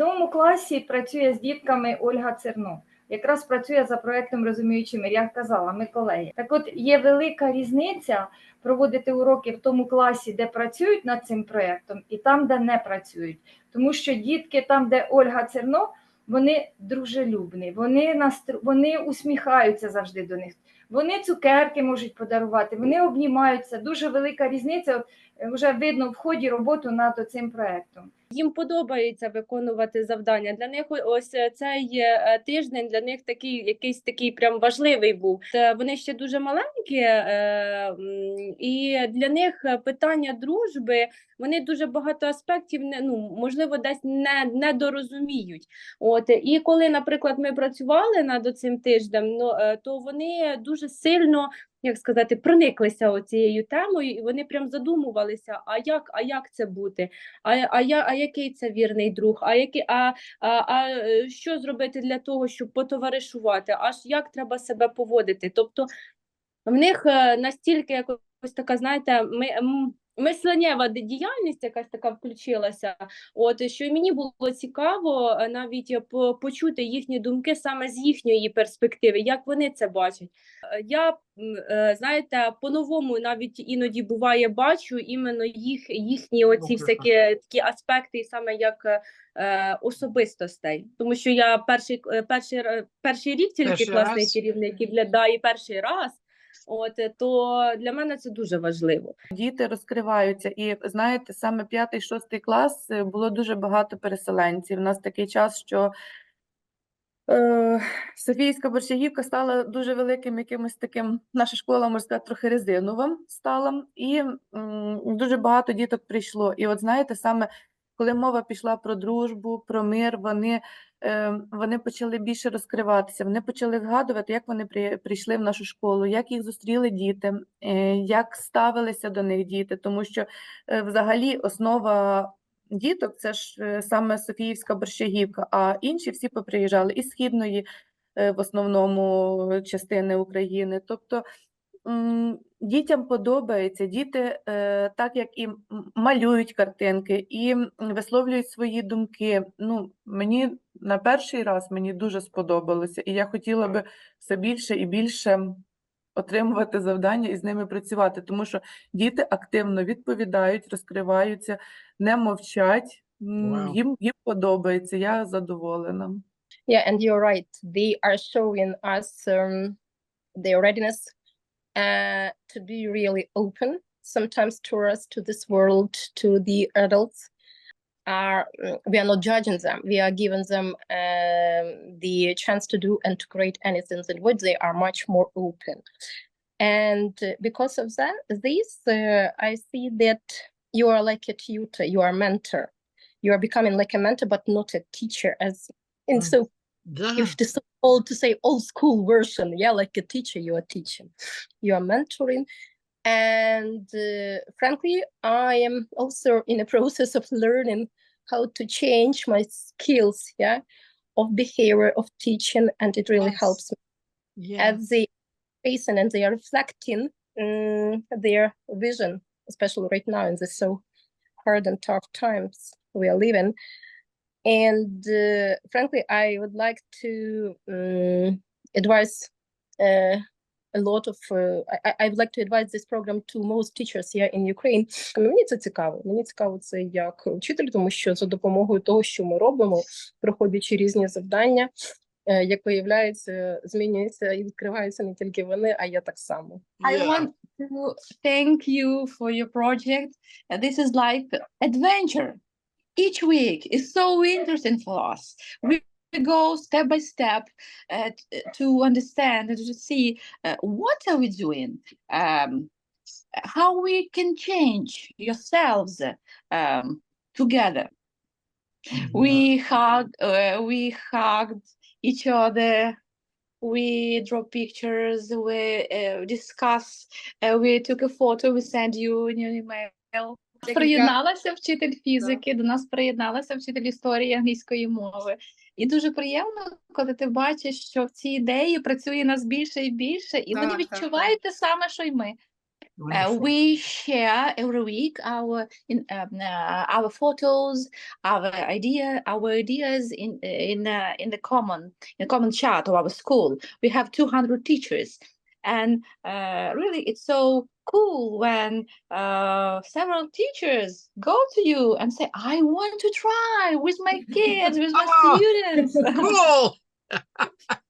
тому класі працює з дітками Ольга Церно. Якраз працює за проектом Розуміючи мир. Я казала, ми колеги. Так от є велика різниця проводити уроки в тому класі, де працюють над цим проектом, і там, де не працюють. Тому що дітки, там, де Ольга Церно, вони дружелюбні, вони настру... вони усміхаються завжди до них. Вони цукерки можуть подарувати, вони обнімаються. Дуже велика різниця. Е, вже видно в ході роботи над цим проектом. Їм подобається виконувати завдання. Для них ось е, цей е, тиждень для них такий якийсь такий прям важливий був. Вони ще дуже маленькі, і для них питання дружби вони дуже багато аспектів не ну можливо десь не, не дорозуміють. От і коли, наприклад, ми працювали над цим тижнем, ну то вони дуже сильно. Як сказати, прониклися цією темою, і вони прям задумувалися, а як, а як це бути? А, а, я, а який це вірний друг? А, який, а, а, а е, що зробити для того, щоб потоваришувати? Аж як треба себе поводити? Тобто в них е, настільки якось така, знаєте, ми, мисленнєва діяльність якась така включилася, от що мені було цікаво е, навіть е, почути їхні думки саме з їхньої перспективи, як вони це бачать. Е, Я знаєте, по-новому навіть іноді буває бачу іменно їх їхні оці Ну, всякі такі аспекти, і саме як е, особистостей, тому що я перший перший перший рік тільки Перший класний раз. керівник і для да, і перший раз. От е, то для мене це дуже важливо. Діти розкриваються, і знаєте, саме п'ятий, шостий клас е, було дуже багато переселенців. У нас такий час, що е, Софійська Борщагівка стала дуже великим якимось таким. Наша школа, можна сказати, трохи резинова стала, і м, дуже багато діток прийшло. І от знаєте, саме коли мова пішла про дружбу, про мир, вони, е, вони почали більше розкриватися. Вони почали згадувати, як вони при, прийшли в нашу школу, як їх зустріли діти, е, як ставилися до них діти, тому що е, взагалі основа діток це ж саме Софіївська борщагівка, а інші всі поприїжджали із східної, в основному частини України. Тобто дітям подобається, діти е, так як і малюють картинки, і висловлюють свої думки. Ну, мені на перший раз мені дуже сподобалося, і я хотіла би все більше і більше отримувати завдання і з ними працювати, тому що діти активно відповідають, розкриваються, не мовчать. Вау. Їм, їм подобається, я задоволена. Yeah, and you're right. They are showing us um, their readiness uh, to be really open, sometimes to us, to this world, to the adults. Are mm, we are not judging them. We are giving them um, the chance to do and to create anything in which they are much more open. And uh, because of that, this uh, I see that you are like a tutor, you are a mentor. You are becoming like a mentor, but not a teacher, as in Mm. so Да. if the so old to say old school version, yeah, like a teacher, you are teaching, you are mentoring. And uh, frankly, I am also in a process of learning how to change my skills, yeah, of behavior of teaching, and it really Yes. helps me Yeah. as they facing and they are reflecting mm, their vision, especially right now in the so hard and tough times we are living. And uh, frankly, I would like to um, advise uh, a lot of. Uh, I, I- I would like to advise this program to most teachers here in Ukraine. Мені це цікаво. Мені цікаво це як вчитель, тому що за допомогою того, що ми робимо, проходячи різні завдання, е, як виявляється, змінюються і відкриваються не тільки вони, а я так само. I Yeah. want to thank you for your project. Uh, This is like adventure. Each week is so interesting for us. We go step by step uh, to understand and to see uh, what are we doing, um, how we can change yourselves um, together. We hug, uh, we hugged each other. We draw pictures. We uh, discuss. Uh, we took a photo. We send you in your email. Приєдналася вчитель фізики, до нас приєдналася вчитель історії англійської мови. І дуже приємно, коли ти бачиш, що в цій ідеї працює нас більше і більше, і вони відчувають те саме, що й ми. Uh, we share every week our in um, uh, our photos, our idea, our ideas in in uh, in the common in the common chat of our school. We have 200 teachers, and uh, really, it's so cool when uh, several teachers go to you and say, "I want to try with my kids, with my Oh, students." Cool.